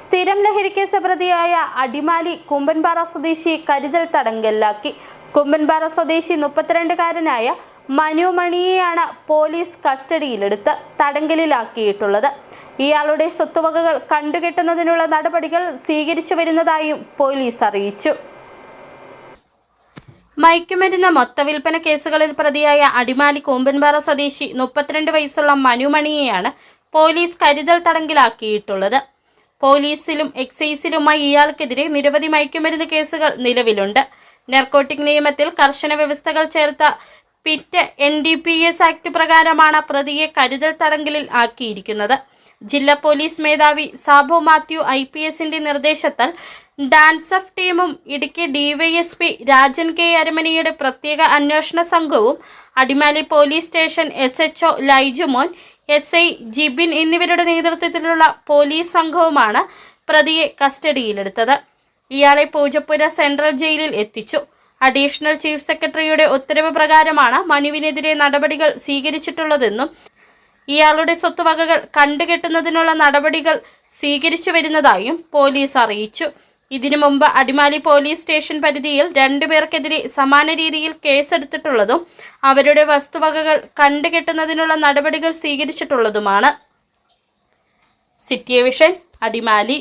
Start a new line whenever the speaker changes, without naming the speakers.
സ്ഥിരം ലഹരിക്കേസ് പ്രതിയായ അടിമാലി കുമ്പൻപാറ സ്വദേശി കരുതൽ തടങ്കലിലാക്കി. കുമ്പൻപാറ സ്വദേശി മുപ്പത്തിരണ്ടുകാരനായ മനുമണിയെയാണ് പോലീസ് കസ്റ്റഡിയിലെടുത്ത് തടങ്കലിലാക്കിയിട്ടുള്ളത്. ഇയാളുടെ സ്വത്തുവകകൾ കണ്ടുകെട്ടുന്നതിനുള്ള നടപടികൾ സ്വീകരിച്ചു വരുന്നതായും പോലീസ് അറിയിച്ചു. മയക്കുമരുന്ന് മൊത്തവിൽപ്പന കേസുകളിൽ പ്രതിയായ അടിമാലി കൂമ്പൻപാറ സ്വദേശി മുപ്പത്തിരണ്ട് വയസ്സുള്ള മനുമണിയെയാണ് പോലീസ് കരുതൽ തടങ്കിലാക്കിയിട്ടുള്ളത് പോലീസിലും എക്സൈസിലുമായി ഇയാൾക്കെതിരെ നിരവധി മയക്കുമരുന്ന് കേസുകൾ നിലവിലുണ്ട്. നർക്കോട്ടിക് നിയമത്തിൽ കർശന വ്യവസ്ഥകൾ ചേർത്ത PIT N D P S act പ്രകാരമാണ് പ്രതിയെ കരുതൽ തടങ്കലിൽ ആക്കിയിരിക്കുന്നത്. ജില്ലാ പോലീസ് മേധാവി സാബു മാത്യു ഐ പി എസിന്റെ നിർദ്ദേശത്താൽ ഡാൻസഫ് ടീമും ഇടുക്കി ഡിവൈഎസ്പി രാജൻ കെ അരമനയുടെ പ്രത്യേക അന്വേഷണ സംഘവും Adimali police station S H O Laijumon S I Jibin എന്നിവരുടെ നേതൃത്വത്തിലുള്ള പോലീസ് സംഘവുമാണ് പ്രതിയെ കസ്റ്റഡിയിലെടുത്തത്. ഇയാളെ പൂജപ്പുര സെൻട്രൽ ജയിലിൽ എത്തിച്ചു. അഡീഷണൽ ചീഫ് സെക്രട്ടറിയുടെ ഉത്തരവ് പ്രകാരമാണ് മനുവിനെതിരെ നടപടികൾ സ്വീകരിച്ചിട്ടുള്ളതെന്നും ഇയാളുടെ സ്വത്തുവകകൾ കണ്ടുകെട്ടുന്നതിനുള്ള നടപടികൾ സ്വീകരിച്ചു വരുന്നതായും പോലീസ് അറിയിച്ചു. ഇതിനു മുമ്പ് അടിമാലി പോലീസ് സ്റ്റേഷൻ പരിധിയിൽ രണ്ടുപേർക്കെതിരെ സമാന രീതിയിൽ കേസെടുത്തിട്ടുള്ളതും അവരുടെ വസ്തുവകകൾ കണ്ടുകെട്ടുന്നതിനുള്ള നടപടികൾ സ്വീകരിച്ചിട്ടുള്ളതുമാണ്. City vision Adimali.